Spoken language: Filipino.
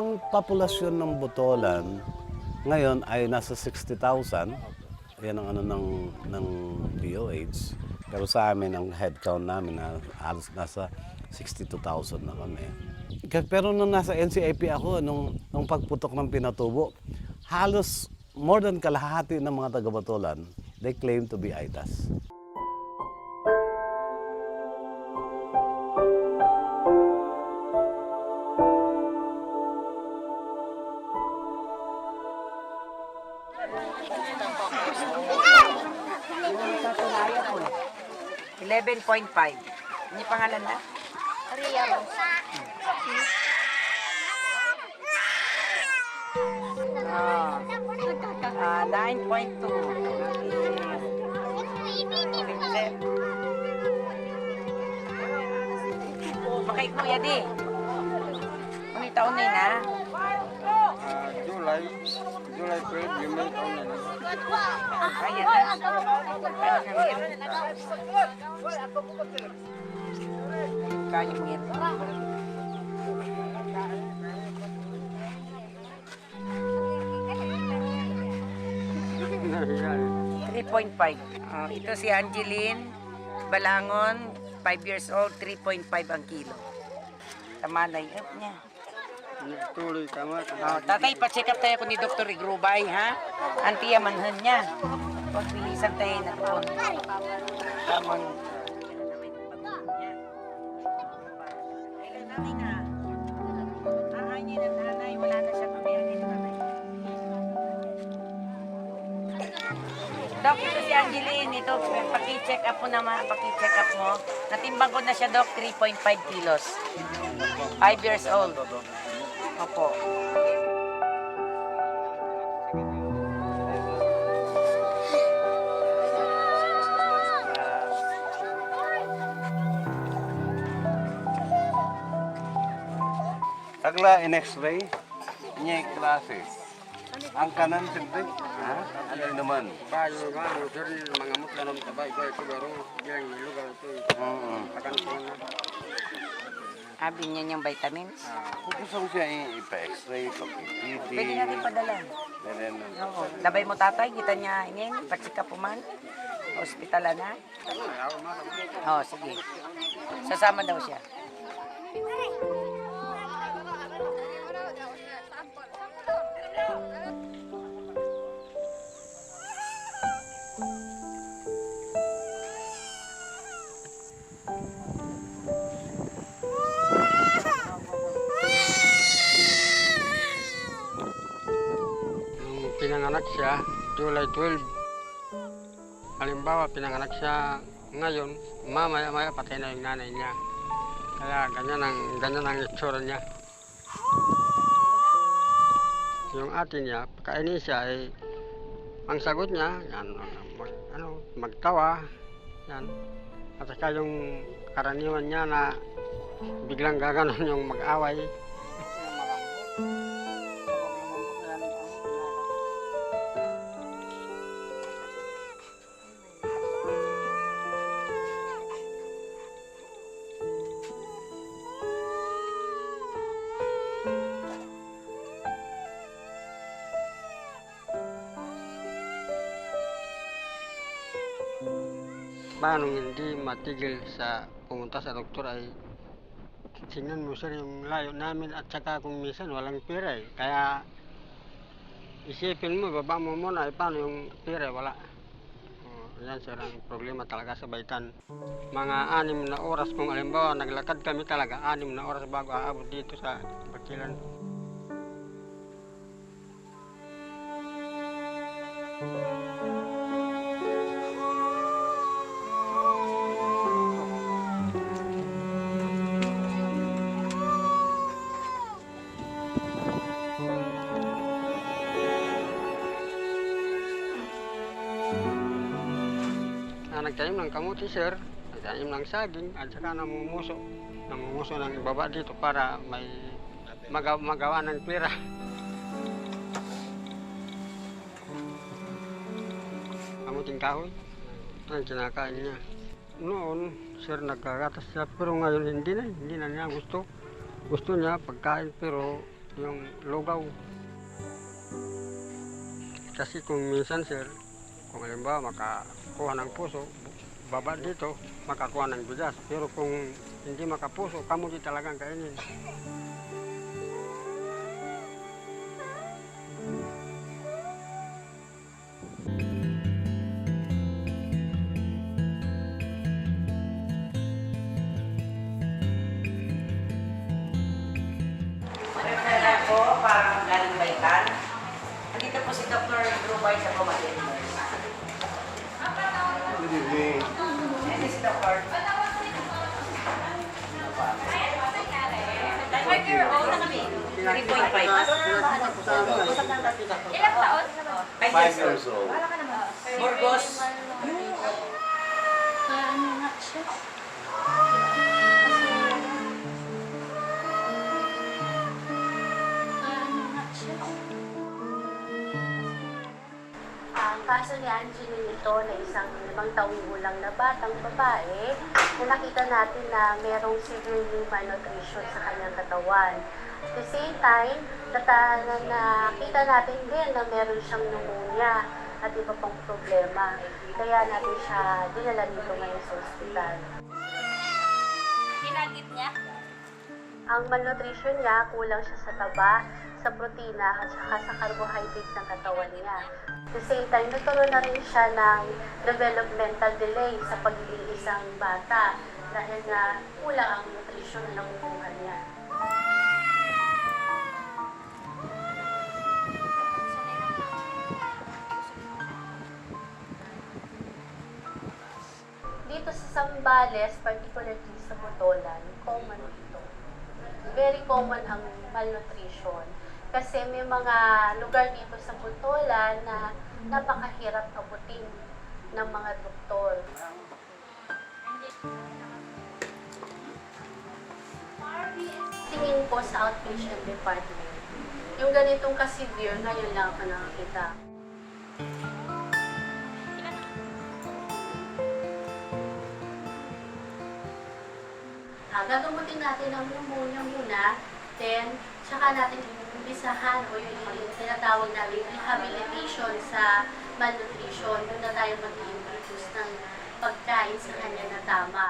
Ang populasyon ng Botolan ngayon ay nasa 60,000. Yan ang ano ng, ng DOH. Pero sa amin, ang headcount namin na halos nasa 62,000 na kami. Ka- Pero nung nasa NCAP ako, nung, nung pagputok ng pinatubo, halos more than kalahati ng mga taga Botolan, they claim to be ITAS. Eleven point five. Ano yung pangalan na? Ria Rosa. Ah, ah, 9.2. Vincent. Makay kuya di. July 12, yung may taon na lang. Kaya yan. Nangyayari. 3.5. Ah, ito si Angeline Balangon, 5 years old, 3.5 ang kilo. Tama na yun niya. Tuloy, tama. Oh, tatay, pa-check up tayo ko ni Dr. Igrubay, ha? Antiya manhan niya. Huwag bilisan tayo na doon. Tamang... Dok, ito si Angeline. Ito, paki-check up mo naman, paki-check up mo. Natimbang ko na siya, Dok, 3.5 kilos. 5 years old. Opo. Tagla in X-ray, niya klase. Ang kanan siyempre, ha? Ano naman? Bayo no, sir, mga mutla ng tabay, bayo ko baro, yang lugar ito, Oo. akan ko na. Abi niya niyang vitamins. Kung gusto mo siya i- ipa-X-ray, pa-PPD, Pwede natin padala. then, Oo. Dabay mo tatay, kita niya ingin, patsika po man. Hospital na. Oo, sige. Sasama daw siya. Pinanganak siya, July 12, halimbawa pinanganak siya ngayon, mamaya-maya patay na yung nanay niya. Kaya ganyan ang, ganyan ang itsura niya. Yung ate niya, kainin siya ay ang sagot niya, yan, mag, ano, magtawa, yan. At saka yung karaniwan niya na biglang gaganon yung mag-away. Paano hindi matigil sa pumunta sa doktor ay tingnan mo sir yung layo namin at saka kung minsan walang pera eh. Kaya isipin mo, baba mo muna, eh, paano yung pera, wala. Oh, yan sir ang problema talaga sa baitan. Mga anim na oras kung alimbawa naglakad kami talaga, anim na oras bago aabot dito sa Bakilan. Ah, nagtanim ng kamuti, sir. Nagtanim ng saging at saka namumuso. Namumuso ng baba dito para may magawa, magawa ng pera. Kamuting kahoy. Ang kinakain niya. Noon, sir, nagkagatas siya. Pero ngayon, hindi na. Hindi na niya gusto. Gusto niya pagkain pero yung lugaw. Kasi kung minsan sir, kung halimbawa makakuha ng puso, baba dito, makakuha ng bigas. Pero kung hindi makapuso, kamuti talagang kainin. Magandang po, parang galing baitan. Andito po si Dr. Drubay sa Comadin. Five years years old. old. Burgos. Ano nga siya? Ano nga siya? Ang kaso ni Angeline ito na isang limang taong gulang na batang babae na nakita natin na merong severely malnutrition sa kanyang katawan. At the same time, nata, na, nakita natin din na meron siyang pneumonia at iba pang problema. Kaya natin siya dinala dito ngayon sa ospital. Ginagit niya? Ang malnutrition niya, kulang siya sa taba, sa protina at saka sa carbohydrate ng katawan niya. At the same time, nagkaroon na rin siya ng developmental delay sa pagiging isang bata dahil na kulang ang nutrition na nakukuha niya. Dito sa Sambales, particularly sa Botolan, common ito. Very common ang malnutrition. Kasi may mga lugar dito sa Botolan na napakahirap abutin ng mga doktor. Tingin po sa outpatient department. Yung ganitong ka-severe, ngayon lang ako nakakita. Ah, gagamutin natin ang pneumonia muna, then tsaka natin umpisahan o yung tinatawag namin rehabilitation sa malnutrition. Doon tayo mag-introduce ng pagkain sa kanya na tama.